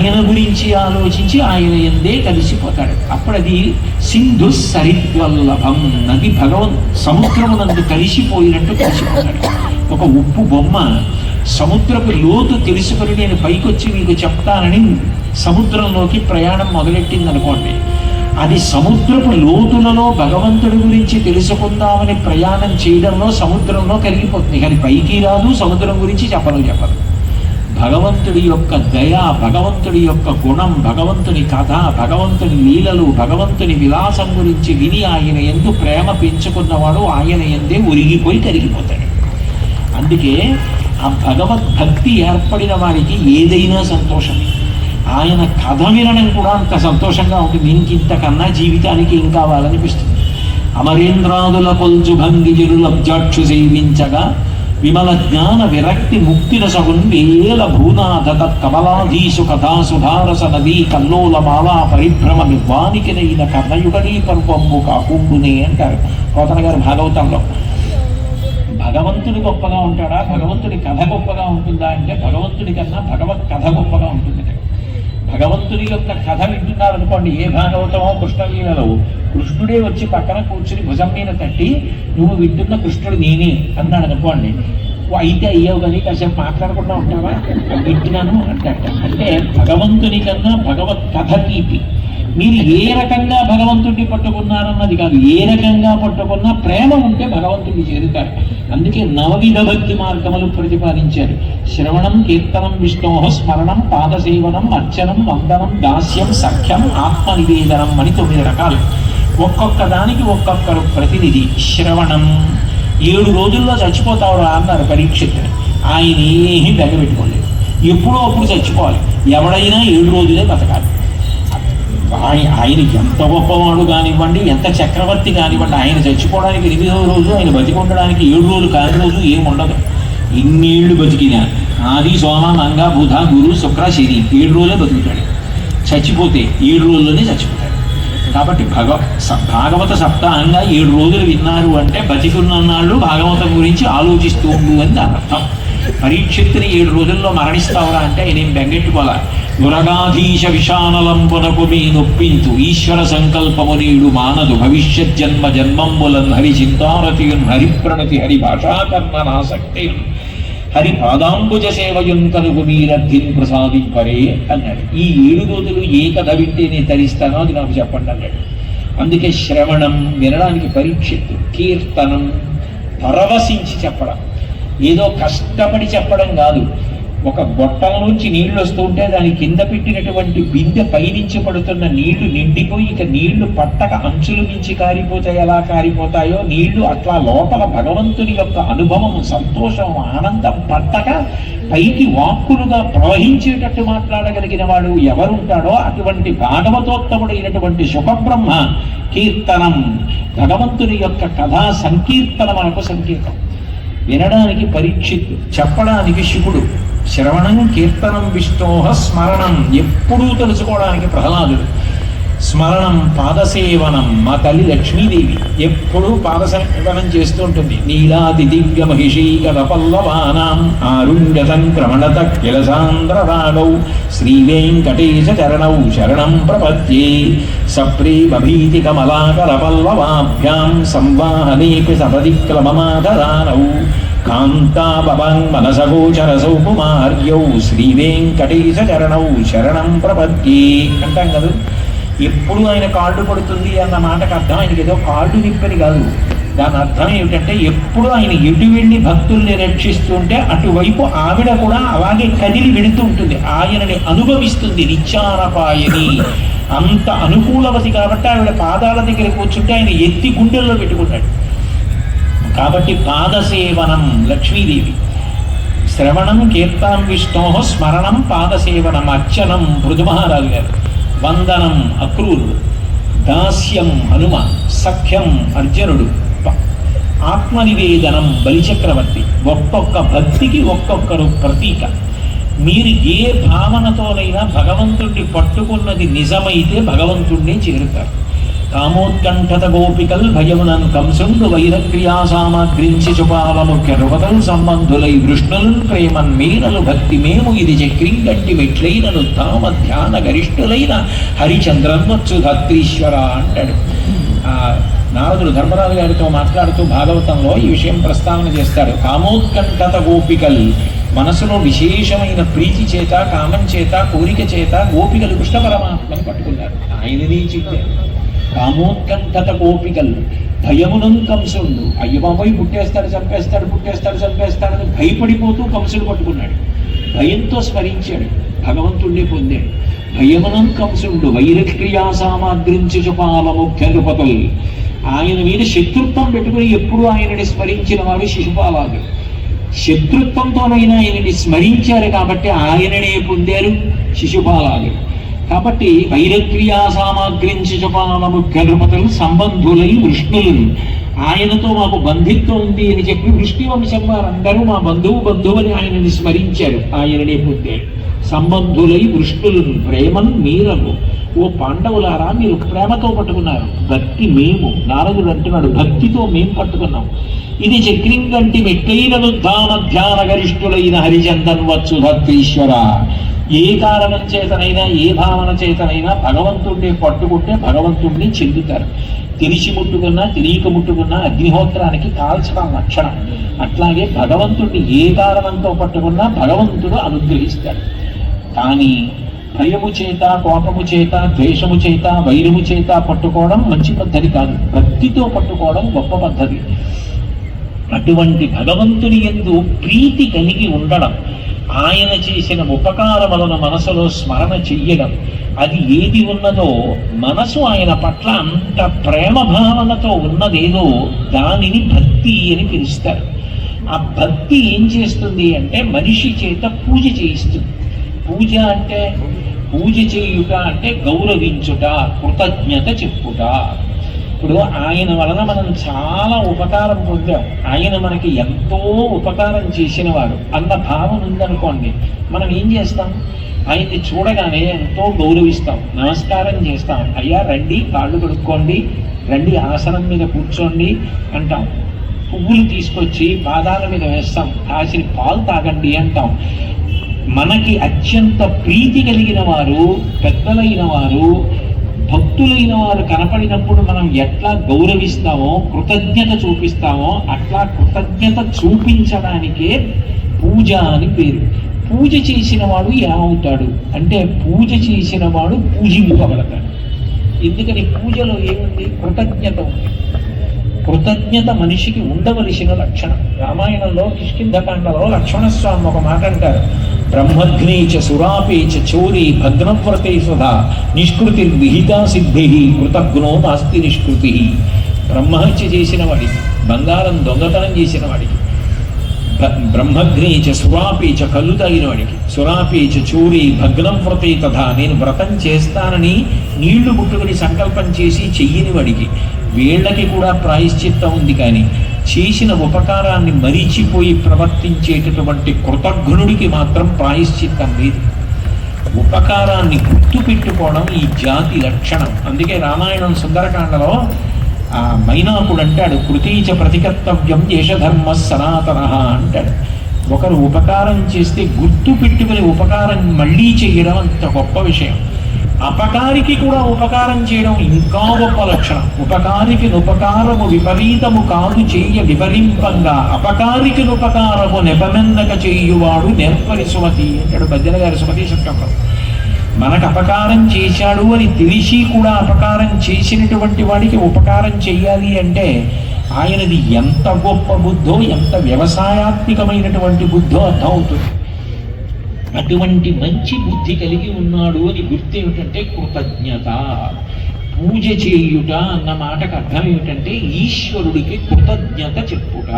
ఆయన గురించి ఆలోచించి ఆయన ఎందే కలిసిపోతాడు. అప్పుడది సింధు సరిద్వల్లభం నది భగవన్ సముద్రమునందు కలిసిపోయినట్టు కలిసిపోతాడు. ఒక ఉప్పు బొమ్మ సముద్రపు లోతు తెలుసుకొని నేను పైకొచ్చి మీకు చెప్తానని సముద్రంలోకి ప్రయాణం మొదలెట్టింది అనుకోండి అది సముద్రపు లోతులలో భగవంతుడి గురించి తెలుసుకుందామని ప్రయాణం చేయడంలో సముద్రంలో కలిగిపోతుంది కానీ పైకి రాదు సముద్రం గురించి చెప్పను చెప్పదు భగవంతుడి యొక్క దయ భగవంతుడి యొక్క గుణం భగవంతుని కథ భగవంతుని లీలలు భగవంతుని విలాసం గురించి విని ఆయన ఎందు ప్రేమ పెంచుకున్నవాడు ఆయన ఎందే ఉరిగిపోయి కరిగిపోతాడు. అందుకే ఆ భగవద్భక్తి ఏర్పడిన వారికి ఏదైనా సంతోషమే ఆయన కథ వినడం కూడా అంత సంతోషంగా ఉంటుంది ఇంకింతకన్నా జీవితానికి ఏం కావాలనిపిస్తుంది? అమరేంద్రాదుల కొల్చు భంగి లబ్జాక్షు సేవించగా విమల జ్ఞాన విరక్తి ముక్తిన సగున్ వేల భూనాథ కమలాధీసు కథాసుధారస నదీ కల్లోల మాలా పరిభ్రమ నిర్వానికినైన కర్ణయుగళీ పర్వంబు కాకుండునే అంటారు కోతన గారు భాగవతంలో భగవంతుడు గొప్పగా ఉంటాడా? భగవంతుడి కథ గొప్పగా ఉంటుందా అంటే భగవంతుడి కన్నా భగవత్ కథ గొప్పగా ఉంటుంది భగవంతుడి యొక్క కథ వింటున్నారనుకోండి ఏ భాగవతమో కృష్ణలీలలో కృష్ణుడే వచ్చి పక్కన కూర్చుని భుజం మీద తట్టి నువ్వు వింటున్న కృష్ణుడు నేనే అన్నాడు అనుకోండి. అయితే అయ్యావు కానీ కాసేపు మాట్లాడకుండా ఉంటావా? వింటున్నాను అంటాట అంటే భగవంతుని కన్నా భగవత్ కథ తీపి. మీరు ఏ రకంగా భగవంతుడిని పట్టుకున్నారన్నది కాదు. ఏ రకంగా పట్టుకున్నా ప్రేమ ఉంటే భగవంతుడిని చేరుతారు. అందుకే నవవిధ భక్తి మార్గములు ప్రతిపాదించారు. శ్రవణం కీర్తనం విష్ణోహ స్మరణం పాదసేవనం అర్చనం వందనం దాస్యం సఖ్యం ఆత్మ నివేదనం అని తొమ్మిది రకాలు. ఒక్కొక్క దానికి ఒక్కొక్కరు ప్రతినిధి శ్రవణం. ఏడు రోజుల్లో చచ్చిపోతావురా అన్నారు పరీక్షిత్తుని ఆయన ఏమీ బెగబెట్టుకోలేదు ఎప్పుడో అప్పుడు చచ్చిపోవాలి. ఎవడైనా ఏడు రోజులే బతకాలి. ఆయన ఆయన ఎంత గొప్పవాడు కానివ్వండి ఎంత చక్రవర్తి కానివ్వండి ఆయన చచ్చిపోవడానికి ఎనిమిదో రోజు ఆయన బతికి ఉండడానికి ఏడు రోజులు కాని రోజు ఏముండదు. ఇన్నేళ్ళు బతికినా. ఆది సోమ మంగ బుధ గురు శుక్ర శని ఏడు రోజులే బతుకుతాడు. చచ్చిపోతే ఏడు రోజుల్లోనే చచ్చిపోతాడు. కాబట్టి భగవ భాగవత సప్తాహంగా ఏడు రోజులు విన్నారు అంటే బతికున్నన్నాళ్ళు భాగవతం గురించి ఆలోచిస్తూ ఉండు అని దాని అర్థం. పరీక్షిత్తుని ఏడు రోజుల్లో మరణిస్తావురా అంటే ఆయన ఏం గురగాధీశ విషానలంపునకు మీ నొప్పింతు. ఈశ్వర సంకల్పము నీడు మానదు. భవిష్యత్ జన్మ జన్మంబులన్ హరి చింతారతియున్ హరిప్రణతి హరి భాషాకర్మ నాసక్తి హరి పాదాంబుజ సేవయున్ కలుగు ప్రసాదింపరే అన్నాడు. ఈ ఏడు రోజులు ఏ కథ వింటే నేను తరిస్తానో అది నాకు చెప్పండి అన్నాడు. అందుకే శ్రవణం వినడానికి పరీక్షిత్తు కీర్తనం పరవశించి చెప్పడం. ఏదో కష్టపడి చెప్పడం కాదు. ఒక గొట్టం నుంచి నీళ్ళు వస్తుంటే దాని కింద పెట్టినటువంటి బిందె పైనుంచి పడుతున్న నీళ్ళు నిండిపోయి ఇక నీళ్ళు పట్టక అంచులు నుంచి కారిపోతాయి. ఎలా కారిపోతాయో నీళ్ళు అట్లా లోపల భగవంతుని యొక్క అనుభవం సంతోషం ఆనందం పట్టక పైకి వాక్కులుగా ప్రవహించేటట్టు మాట్లాడగలిగిన వాడు ఎవరుంటాడో అటువంటి భాగవతోత్తముడైనటువంటి శుభబ్రహ్మ కీర్తనం. భగవంతుని యొక్క కథా సంకీర్తన మనకు సంకేతం. వినడానికి పరీక్షిత్ చెప్పడానికి శివుడు శ్రవణం కీర్తనం విష్ణోహ స్మరణం ఎప్పుడూ తెలుసుకోవడానికి ప్రహ్లాదుడు. స్మరణం పాదసేవనం మా తల్లి లక్ష్మీదేవి ఎప్పుడూ పాదసేవనం చేస్తూ ఉంటుంది. నీలాది దివ్య మహిషీకర పల్లవానాం ఆరుణ్యతం క్రమణత కిలసాంద్రరాగౌ శ్రీ చరణౌ శరణం ప్రపద్యే. సప్రేమభీతి కమలాకర పల్లవాభ్యాం సంవాహనేపి సపదిక్రమమాదదానౌ కాంతాభవాన్ మనసగోచర సౌకుమార్యౌ శ్రీ శరణం ప్రపద్యే. అంటాం కదా? ఎప్పుడు ఆయన కాళ్ళు పడుతుంది అన్న మాటకు అర్థం ఆయనకి ఏదో కాళ్ళు నిప్పని కాదు. దాని అర్థం ఏమిటంటే ఎప్పుడు ఆయన ఎటు వెళ్ళి భక్తుల్ని రక్షిస్తుంటే అటువైపు ఆవిడ కూడా అలాగే కదిలి వెళుతూ ఉంటుంది. ఆయనని అనుభవిస్తుంది నిత్యానపాయని అంత అనుకూలవతి కాబట్టి ఆవిడ పాదాల దగ్గర కూర్చుంటే ఆయన ఎత్తి గుండెల్లో పెట్టుకుంటాడు. కాబట్టి పాదసేవనం లక్ష్మీదేవి. శ్రవణం కీర్తనం విష్ణో స్మరణం పాదసేవనం అర్చనం మృదుమహారాజు గారు. వందనం అక్రూరుడు. దాస్యం హనుమ సఖ్యం అర్జునుడు. ఆత్మనివేదనం బలిచక్రవర్తి. ఒక్కొక్క భక్తికి ఒక్కొక్కరు ప్రతీక. మీరు ఏ భావనతోనైనా భగవంతుడిని పట్టుకున్నది నిజమైతే భగవంతుణ్ణి చేరుతారు. కామోత్కంఠత గోపికల్ భయమునన్ కంసుండు వైరక్రియా సామాగ్రించి చుపావముఖ్య రుపతల్ సంబంధులై వృష్ణులు ప్రేమన్ మీనలు భక్తి మేము ఇది గట్టి మెట్లైనను తామ ధ్యాన గరిష్ఠులైన హరిచంద్రన్వచ్చు ధత్రీశ్వర అంటాడు. ఆ నారదుడు ధర్మరాజు గారితో మాట్లాడుతూ భాగవతంలో ఈ విషయం ప్రస్తావన చేస్తాడు. కామోత్కంఠత గోపికల్ మనసులో విశేషమైన ప్రీతి చేత కామం చేత కోరిక చేత గోపికలు కృష్ణ పరమాత్మను పట్టుకున్నారు. ఆయననే చెప్పారు. కామోత్కంఠత కోపికలు భయమునం కంసుడు అయ్యబాబాయి పుట్టేస్తాడు చంపేస్తాడు పుట్టేస్తాడు చంపేస్తాడని భయపడిపోతూ కంసుడు పట్టుకున్నాడు. భయంతో స్మరించాడు. భగవంతుణ్ణి పొందాడు. భయమునం కంసుడు వైరక్రియా సామాగ్రించి చుపాల ముఖ్య నృపతులు ఆయన మీద శత్రుత్వం పెట్టుకుని ఎప్పుడు ఆయనని స్మరించిన వారు శిశుపాలాలు శత్రుత్వంతోనైనా ఆయనని స్మరించారు కాబట్టి ఆయననే పొందారు శిశుపాలాలు కాబట్టి వైరక్రియా సామాగ్రించి చపాల గణపతులు సంబంధులై వృష్ణులు. ఆయనతో మాకు బంధిత్వం ఉంది అని చెప్పి వృష్ణి వంశం వారందరూ మా బంధువు బంధువు అని ఆయనని స్మరించారు. ఆయననే పొందారు సంబంధులై వృష్ణులు ప్రేమను మీరము. ఓ పాండవులారా మీరు ప్రేమతో పట్టుకున్నారు. భక్తి మేము. నారదుడు అంటున్నాడు భక్తితో మేము పట్టుకున్నాం. ఇది చక్రింగంటి మెట్టైనను దాన ధ్యాన గరిష్ఠులైన హరిచందన్ వచ్చు భక్తీశ్వర ఏ కారణం చేతనైనా ఏ భావన చేతనైనా భగవంతుడిని పట్టుకుంటే భగవంతుడిని చెందుతారు. తెలిసి ముట్టుకున్నా తెలియక ముట్టుకున్నా అగ్నిహోత్రానికి కాల్చడం లక్షణం. అట్లాగే భగవంతుడిని ఏ కారణంతో పట్టుకున్నా భగవంతుడు అనుగ్రహిస్తాడు. కానీ భయము చేత కోపము చేత ద్వేషము చేత వైరము చేత పట్టుకోవడం మంచి పద్ధతి కాదు. భక్తితో పట్టుకోవడం గొప్ప పద్ధతి. అటువంటి భగవంతుని ఎందు ప్రీతి కలిగి ఉండడం ఆయన చేసిన ఉపకారములను మనసులో స్మరణ చెయ్యడం. అది ఏది ఉన్నదో మనసు ఆయన పట్ల అంత ప్రేమ భావనతో ఉన్నదేదో దానిని భక్తి అని పిలుస్తారు. ఆ భక్తి ఏం చేస్తుంది అంటే మనిషి చేత పూజ చేయిస్తుంది. పూజ అంటే పూజ చేయుట అంటే గౌరవించుట కృతజ్ఞత చెప్పుట. ఇప్పుడు ఆయన వలన మనం చాలా ఉపకారం పొందాం. ఆయన మనకి ఎంతో ఉపకారం చేసిన వాడు అన్న భావన ఉందనుకోండి మనం ఏం చేస్తాం? ఆయన్ని చూడగానే ఎంతో గౌరవిస్తాం. నమస్కారం చేస్తాం. అయ్యా రండి కాళ్ళు కడుక్కోండి రండి ఆసనం మీద కూర్చోండి అంటాం. పువ్వులు తీసుకొచ్చి పాదాల మీద వేస్తాం. కాసిన పాలు తాగండి అంటాం. మనకి అత్యంత ప్రీతి కలిగిన వారు పెద్దలైన వారు భక్తులైన వారు కనపడినప్పుడు మనం ఎట్లా గౌరవిస్తామో కృతజ్ఞత చూపిస్తామో అట్లా కృతజ్ఞత చూపించడానికే పూజ అని పేరు. పూజ చేసిన వాడు ఏమవుతాడు అంటే పూజ చేసిన వాడు పూజింపబడతాడు. ఎందుకని? పూజలో ఏముంది? కృతజ్ఞత ఉంది. కృతజ్ఞత మనిషికి ఉండవలసిన లక్షణం. రామాయణంలో కిష్కింధకాండలో లక్ష్మణస్వామి ఒక మాట అంటారు. బ్రహ్మగ్ని చ సురాపే చ చోరీ భగ్నవ్రతే సుధా నిష్కృతి విహితా సిద్ధి కృతజ్ఞో నాస్తి నిష్కృతి బ్రహ్మహత్య చేసిన వాడికి బంగారం దొంగతనం చేసిన వాడికి బ్రహ్మగ్ని బ్రహ్మగ్నే చ సురాపి చ కళ్ళు తాగిన వాడికి సురాపే చ చోరీ భగ్నం వ్రతే తథా నేను వ్రతం చేస్తానని నీళ్ళు ముట్టుకుని సంకల్పం చేసి చెయ్యని వాడికి వీళ్ళకి కూడా ప్రాయశ్చిత్తం ఉంది కానీ చేసిన ఉపకారాన్ని మరిచిపోయి ప్రవర్తించేటటువంటి కృతజ్ఞుడికి మాత్రం ప్రాయశ్చిత్తం లేదు. ఉపకారాన్ని గుర్తుపెట్టుకోవడం ఈ జాతి లక్షణం. అందుకే రామాయణం సుందరకాండలో ఆ మైనాకుడు అంటాడు కృతీచ ప్రతికర్తవ్యం దేశధర్మ సనాతన అంటాడు. ఒకరు ఉపకారం చేస్తే గుర్తు పెట్టుకుని ఉపకారం మళ్ళీ చేయడం అంత గొప్ప విషయం. అపకారికి కూడా ఉపకారం చేయడం ఇంకా గొప్ప లక్షణం. ఉపకారికి ఉపకారము విపరీతము కాదు చెయ్య విపరీతంగా. అపకారికి ఉపకారము నెపమెందక చేయువాడు నేర్పరి సుమతి అంటాడు బద్దెల గారి సుమతి శతకంలో మనకు అపకారం చేశాడు అని తెలిసి కూడా అపకారం చేసినటువంటి వాడికి ఉపకారం చేయాలి అంటే ఆయనది ఎంత గొప్ప బుద్ధో ఎంత వ్యవసాయాత్మికమైనటువంటి బుద్ధో అర్థమవుతుంది. అటువంటి మంచి బుద్ధి కలిగి ఉన్నాడు అని గుర్తు ఏమిటంటే కృతజ్ఞత. పూజ చేయుట అన్న మాటకు అర్థం ఏమిటంటే ఈశ్వరుడికి కృతజ్ఞత చెప్పుట.